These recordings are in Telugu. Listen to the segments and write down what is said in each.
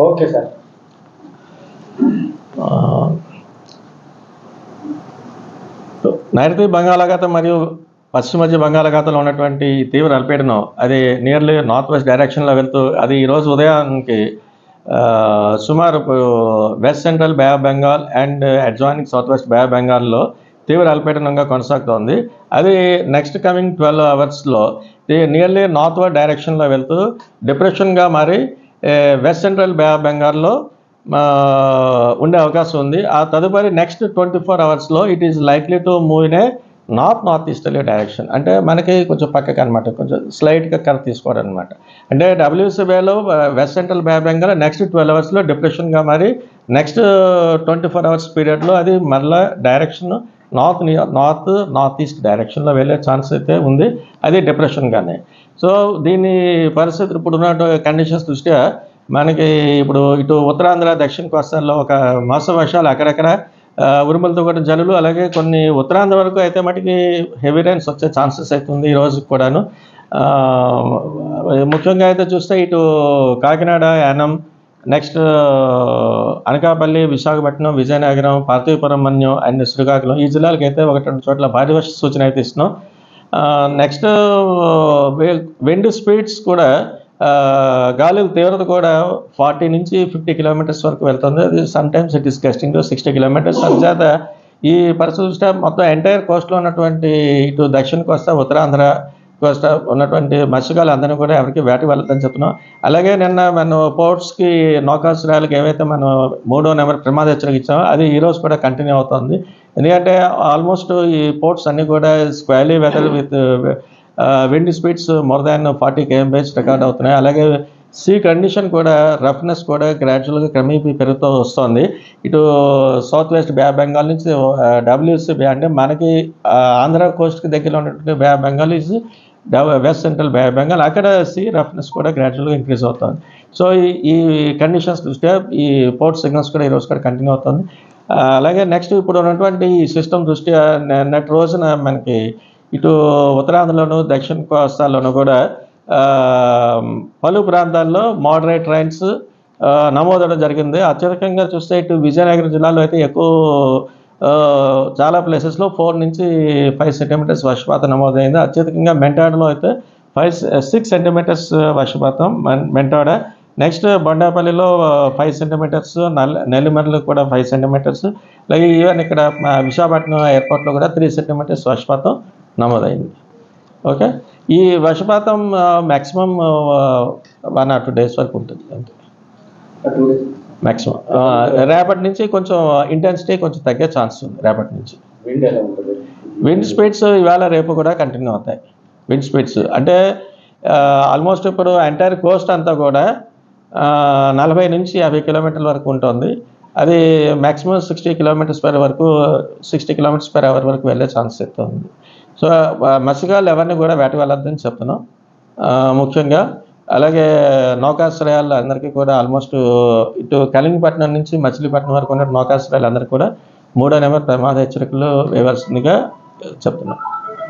Okay sir. నైరుతి బంగాళాఖాతం మరియు పశ్చిమ మధ్య బంగాళాఖాతంలో ఉన్నటువంటి తీవ్ర అల్పీడనం అది నియర్లీ నార్త్ వెస్ట్ డైరెక్షన్లో వెళ్తూ అది ఈరోజు ఉదయానికి సుమారు west central Bay of Bengal and adjoining south west Bay of బెంగాల్లో తీవ్ర అల్పీడనంగా కొనసాగుతోంది. అది నెక్స్ట్ కమింగ్ ట్వెల్వ్ అవర్స్లో నియర్లీ నార్త్ వర్డ్ డైరెక్షన్లో వెళ్తూ డిప్రెషన్గా మారి వెస్ట్ సెంట్రల్ బెంగాల్లో ఉండే అవకాశం ఉంది. ఆ తదుపరి నెక్స్ట్ ట్వంటీ ఫోర్ అవర్స్లో it is likely to move in a north north easterly direction అంటే మనకి కొంచెం పక్కకి అనమాట కొంచెం స్లైట్గా కర తీసుకోవడం అనమాట అంటే డబ్ల్యూసీబీలో west central Bay Bengal next twelve అవర్స్లో డిప్రెషన్గా మరి నెక్స్ట్ ట్వంటీ ఫోర్ అవర్స్ పీరియడ్లో అది మరలా direction north north north east డైరెక్షన్లో వెళ్ళే ఛాన్స్ అయితే ఉంది. అది డిప్రెషన్గానే సో దీని పరిస్థితులు ఇప్పుడు ఉన్న కండిషన్స్ దృష్ట్యా మనకి ఇప్పుడు ఇటు ఉత్తరాంధ్ర దక్షిణ కోస్తాల్లో ఒక మాస వర్షాలు అక్కడక్కడ ఉరుములతో కూడా జలులు అలాగే కొన్ని ఉత్తరాంధ్ర వరకు అయితే మటుకి హెవీ రైన్స్ వచ్చే ఛాన్సెస్ అయితే ఉంది ఈ రోజుకి కూడాను. ముఖ్యంగా అయితే చూస్తే ఇటు కాకినాడ యానం నెక్స్ట్ అనకాపల్లి విశాఖపట్నం విజయనగరం పార్థివపురం మన్యం అండ్ శ్రీకాకుళం ఈ జిల్లాలకు అయితే ఒకటి రెండు చోట్ల భారీ వర్ష సూచన అయితే ఇస్తున్నాం. నెక్స్ట్ విండ్ స్పీడ్స్ కూడా గాలి తీవ్రత కూడా ఫార్టీ నుంచి ఫిఫ్టీ కిలోమీటర్స్ వరకు వెళ్తుంది. అది some times it is gusting to sixty kilometres. అందుచేత ఈ పరిస్థితి మొత్తం ఎంటైర్ కోస్ట్లో ఉన్నటువంటి ఇటు దక్షిణ కోస్తా ఉత్తరాంధ్ర ఉన్నటువంటి మత్స్యకారులు అందరినీ కూడా ఎవరికి వేట వెళ్ళదని చెప్తున్నాం. అలాగే నిన్న మనం పోర్ట్స్కి నౌకాశ్రయాలకు ఏవైతే మనం మూడో నెంబర్ ప్రమాద హెచ్చరిక ఇచ్చామో అది ఈరోజు కూడా కంటిన్యూ అవుతుంది. ఎందుకంటే ఆల్మోస్ట్ ఈ పోర్ట్స్ అన్నీ కూడా squally weather with wind speeds more than forty కేఎంబేస్ record అవుతున్నాయి. అలాగే సీ కండిషన్ కూడా రఫ్నెస్ కూడా గ్రాడ్యువల్గా క్రమేపీ పెరుగుతూ వస్తుంది. ఇటు సౌత్ వెస్ట్ బే బెంగాల్ నుంచి డబ్ల్యూసీ బే అంటే మనకి ఆంధ్ర కోస్ట్కి దగ్గరలో ఉన్నటువంటి Bay Bengal is west central Bengal అక్కడ సీ రఫ్నెస్ కూడా గ్రాడ్యువల్గా ఇంక్రీజ్ అవుతుంది. సో ఈ ఈ కండిషన్స్ దృష్ట్యా ఈ పోర్ట్ సిగ్నల్స్ కూడా ఈరోజు కూడా కంటిన్యూ అవుతుంది. అలాగే నెక్స్ట్ ఇప్పుడు ఉన్నటువంటి ఈ సిస్టమ్ దృష్ట్యా నె- నెట్ రోజున మనకి ఇటు ఉత్తరాంధ్రలోను దక్షిణ కోస్తాల్లోనూ కూడా పలు ప్రాంతాల్లో మోడరేట్ రైన్స్ నమోదవడం జరిగింది. అత్యధికంగా చూస్తే ఇటు విజయనగరం జిల్లాలో అయితే ఎక్కువ చాలా ప్లేసెస్లో ఫోర్ నుంచి ఫైవ్ సెంటీమీటర్స్ వర్షపాతం నమోదైంది. అత్యధికంగా మెంటాడలో అయితే ఫైవ్ సిక్స్ సెంటీమీటర్స్ వర్షపాతం మెంటాడ. నెక్స్ట్ బండాపల్లిలో ఫైవ్ సెంటీమీటర్స్ నల్ నెల్లిమర్లు కూడా ఫైవ్ సెంటీమీటర్స్ అలాగే ఈవెన్ ఇక్కడ విశాఖపట్నం ఎయిర్పోర్ట్లో కూడా త్రీ సెంటీమీటర్స్ వర్షపాతం నమోదైంది. ఓకే ఈ వర్షపాతం maximum one or two days వరకు ఉంటుంది. అంతే. మ్యాక్సిమం రేపటి నుంచి కొంచెం ఇంటెన్సిటీ కొంచెం తగ్గే ఛాన్స్ ఉంది రేపటి నుంచి. విండ్ స్పీడ్స్ ఇవాళ రేపు కూడా కంటిన్యూ అవుతాయి. విండ్ స్పీడ్స్ అంటే ఆల్మోస్ట్ ఇప్పుడు ఎంటైర్ కోస్ట్ అంతా కూడా నలభై నుంచి యాభై కిలోమీటర్ల వరకు ఉంటుంది. అది మ్యాక్సిమం సిక్స్టీ కిలోమీటర్స్ పర్ వరకు సిక్స్టీ కిలోమీటర్స్ పర్ అవర్ వరకు వెళ్ళే ఛాన్స్ అయితే ఉంది. సో మత్స్యకారులు ఎవరిని కూడా వేట వెళ్ళొద్దని చెప్తున్నాం ముఖ్యంగా అలాగే నౌకాశ్రయాలు అందరికీ కూడా ఆల్మోస్ట్ ఇటు కలింగపట్నం నుంచి మచిలీపట్నం వరకు ఉన్న నౌకాశ్రయాలు అందరికీ కూడా మూడో నెంబర్ ప్రమాద హెచ్చరికలు వేయవలసిందిగా చెప్తున్నాం.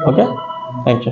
ఓకే? Thank you